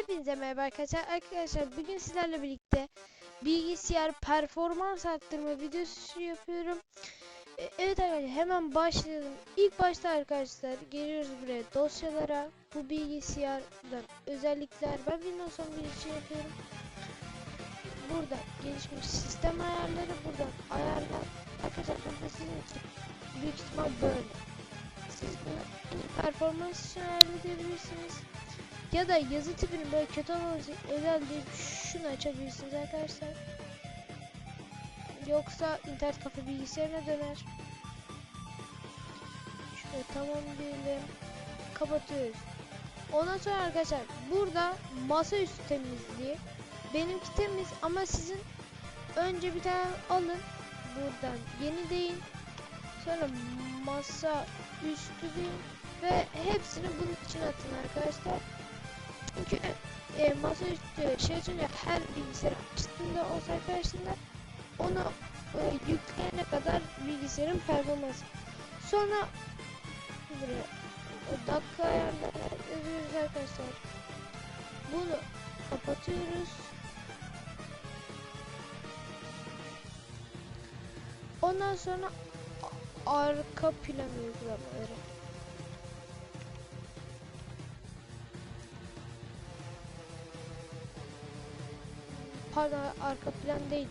Hepinize merhaba arkadaşlar. Arkadaşlar bugün sizlerle birlikte bilgisayar performans arttırma videosu yapıyorum. E, Evet arkadaşlar hemen başlayalım. İlk başta arkadaşlar geliyoruz buraya dosyalara. Bu bilgisayardan özellikler ben Windows 11 için yapıyorum. Burada gelişmiş sistem ayarları buradan ayarlar. Arkadaşlar burada sizin için büyük ihtimal böyle. Siz bunu performans için ayarlayabilirsiniz. Ya da yazı tipini böyle kötü olması özel deyip şunu açabilirsiniz arkadaşlar. Yoksa internet kafe bilgisayarına döner. Şöyle tamam diyelim. Kapatıyoruz. Ondan sonra arkadaşlar burada masaüstü temizliği. Benimki temiz ama sizin önce bir tane alın. Buradan yeni deyin. Sonra masa üstü deyin. Ve hepsini bunun için atın arkadaşlar. Çünkü e, masaüstü şey açınca her bilgisayar açtığında o sayfa açtığında onu e, yükleyene kadar bilgisayarın performansı. Sonra buraya o dakika ayarları yazıyoruz arkadaşlar. Bunu kapatıyoruz. Ondan sonra arka plan uygulamaları. Pardon arka plan değil.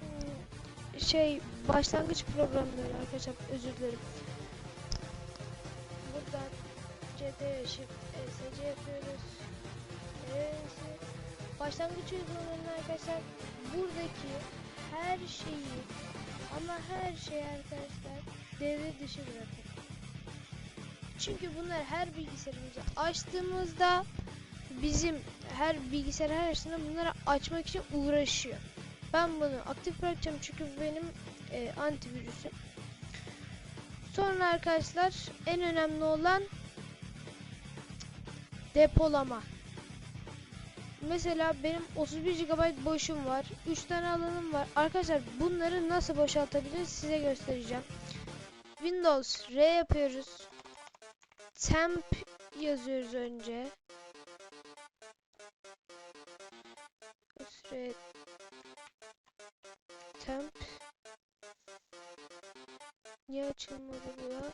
Hmm, Şey başlangıç programları arkadaşlar özür dilerim. Buradan CD Shift ESC yapıyoruz. ESC. Başlangıç uygulamalarını arkadaşlar buradaki her şeyi ama her şeyi arkadaşlar devre dışı bırakın. Çünkü bunlar her bilgisayarımızı açtığımızda bizim her bilgisayar her açtığında bunları açmak için uğraşıyor. Ben bunu aktif bırakacağım çünkü benim e, antivirüsüm. Sonra arkadaşlar en önemli olan depolama. Mesela benim 31 GB boşum var. 3 tane alanım var. Arkadaşlar bunları nasıl boşaltabiliriz size göstereceğim. Windows R yapıyoruz. Temp yazıyoruz önce. Süre temp Niye açılmadı bu ya?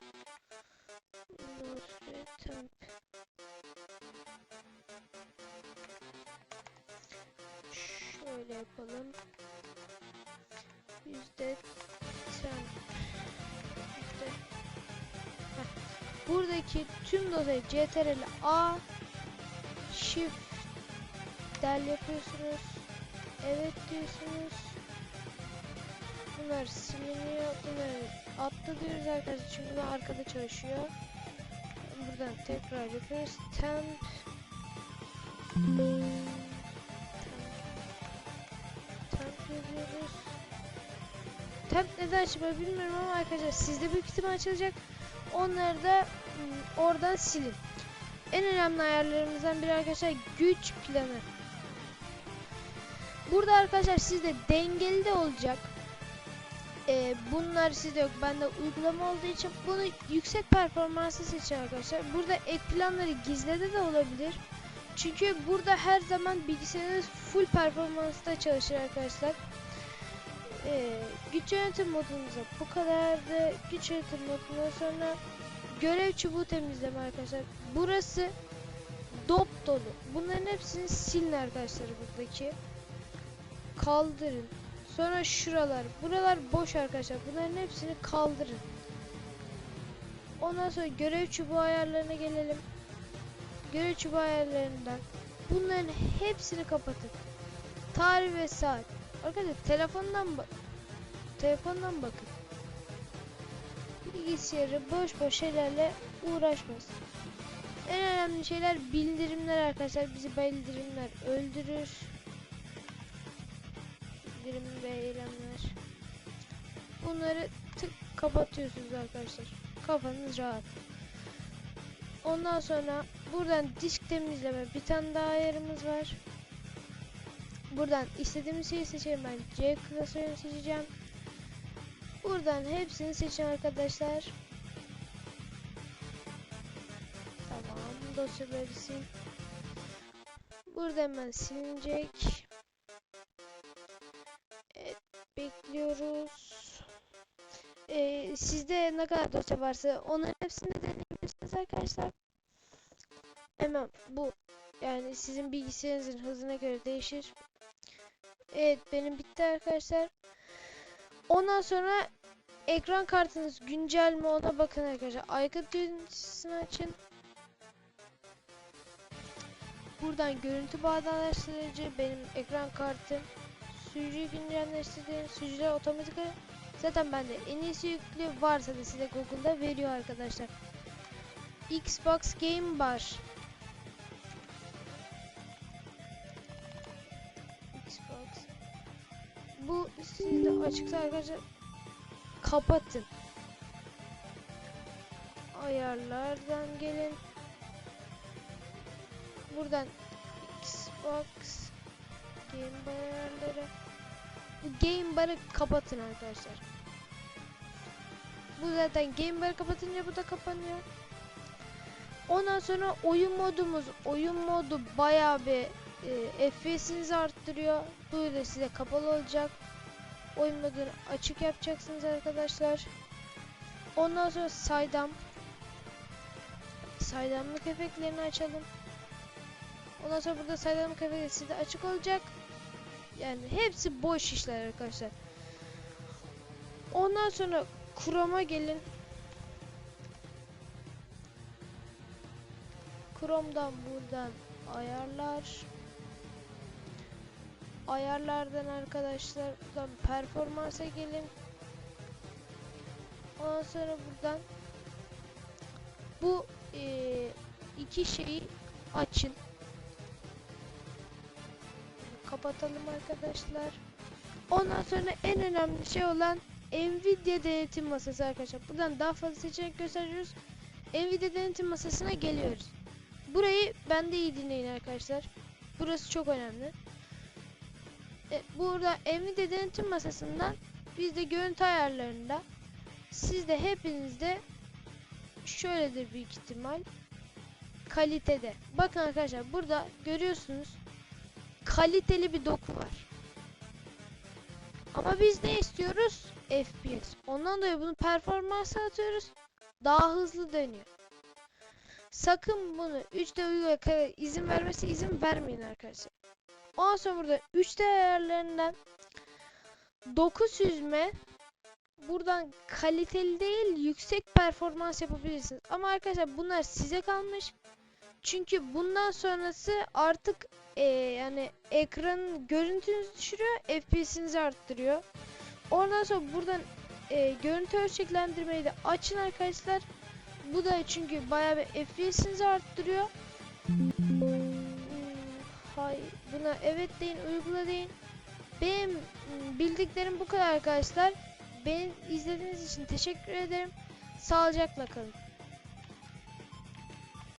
Süre temp Şöyle yapalım. Yüzde temp Yüzde. Buradaki tüm dosyayı CTRL A Shift del yapıyorsunuz. Evet diyorsunuz. Bunlar siliniyor. Bunları attı diyoruz arkadaşlar. Çünkü bunlar arkada çalışıyor. Buradan tekrar yapıyoruz. Temp Temp yazıyoruz. Temp neden açılıyor bilmiyorum ama arkadaşlar sizde büyük ihtimal açılacak. Onları da ım, oradan silin. En önemli ayarlarımızdan biri arkadaşlar güç planı. Burada arkadaşlar sizde dengeli de olacak. Ee, bunlar sizde yok. Bende uygulama olduğu için bunu yüksek performansı seçin arkadaşlar. Burada ek planları gizlede de olabilir. Çünkü burada her zaman bilgisayarınız full performansta çalışır arkadaşlar. Ee, güç yönetim modumuza bu kadardı. Güç yönetim modundan sonra görev çubuğu temizleme arkadaşlar. Burası dop dolu. Bunların hepsini silin arkadaşlar buradaki. Kaldırın. Sonra şuralar. Buralar boş arkadaşlar. Bunların hepsini kaldırın. Ondan sonra görev çubuğu ayarlarına gelelim. Görev çubuğu ayarlarından bunların hepsini kapatın. Tarih ve saat. Arkadaşlar telefondan bak. Telefondan bakın. Bilgisayarı boş boş şeylerle uğraşmasın. En önemli şeyler bildirimler arkadaşlar. Bizi bildirimler öldürür. Bildirim ve eylemler. Bunları tık kapatıyorsunuz arkadaşlar. Kafanız rahat. Ondan sonra buradan disk temizleme bir tane daha ayarımız var. Buradan istediğimiz şeyi seçelim. Ben C klasörünü seçeceğim. Buradan hepsini seçin arkadaşlar. Tamam dosyaları sil. Burada hemen silinecek. Bekliyoruz. Ee, sizde ne kadar dosya varsa onun hepsini deneyebilirsiniz arkadaşlar. Hemen bu yani sizin bilgisayarınızın hızına göre değişir. Evet benim bitti arkadaşlar. Ondan sonra ekran kartınız güncel mi ona bakın arkadaşlar. Aykut yöneticisini açın. Buradan görüntü bağdaştırıcı benim ekran kartım. Sürücüyü güncelleştirdim. Sürücüler otomatik Zaten bende en iyisi yüklü varsa da size Google'da veriyor arkadaşlar. Xbox Game Bar. Xbox. Bu sizde açıksa arkadaşlar kapatın. Ayarlardan gelin. Buradan Xbox Game Bar ayarları. Game Bar'ı kapatın arkadaşlar. Bu zaten Game Bar'ı kapatınca bu da kapanıyor. Ondan sonra oyun modumuz. Oyun modu bayağı bir e, FPS'inizi arttırıyor. Bu da size kapalı olacak. Oyun modunu açık yapacaksınız arkadaşlar. Ondan sonra saydam. Saydamlık efektlerini açalım. Ondan sonra burada saydamlık efektleri sizde açık olacak. Yani hepsi boş işler arkadaşlar. Ondan sonra Chrome'a gelin. Chrome'dan buradan ayarlar. Ayarlardan arkadaşlar buradan performansa gelin. Ondan sonra buradan bu eee, iki şeyi açın. Kapatalım arkadaşlar. Ondan sonra en önemli şey olan Nvidia denetim masası arkadaşlar. Buradan daha fazla seçenek gösteriyoruz. Nvidia denetim masasına geliyoruz. Burayı ben de iyi dinleyin arkadaşlar. Burası çok önemli. E, burada Nvidia denetim masasından biz de görüntü ayarlarında sizde hepinizde şöyledir büyük ihtimal kalitede. Bakın arkadaşlar burada görüyorsunuz kaliteli bir doku var. Ama biz ne istiyoruz? FPS. Ondan dolayı bunu performansa atıyoruz. Daha hızlı dönüyor. Sakın bunu 3D uygulaya izin vermesi izin vermeyin arkadaşlar. Ondan sonra burada 3D ayarlarından doku süzme buradan kaliteli değil yüksek performans yapabilirsiniz. Ama arkadaşlar bunlar size kalmış. Çünkü bundan sonrası artık eee, yani ekranın görüntünüzü düşürüyor, FPS'inizi arttırıyor. Ondan sonra buradan eee, görüntü ölçeklendirmeyi de açın arkadaşlar. Bu da çünkü bayağı bir FPS'inizi arttırıyor. Hay buna evet deyin, uygula deyin. Benim bildiklerim bu kadar arkadaşlar. Beni izlediğiniz için teşekkür ederim. Sağlıcakla kalın.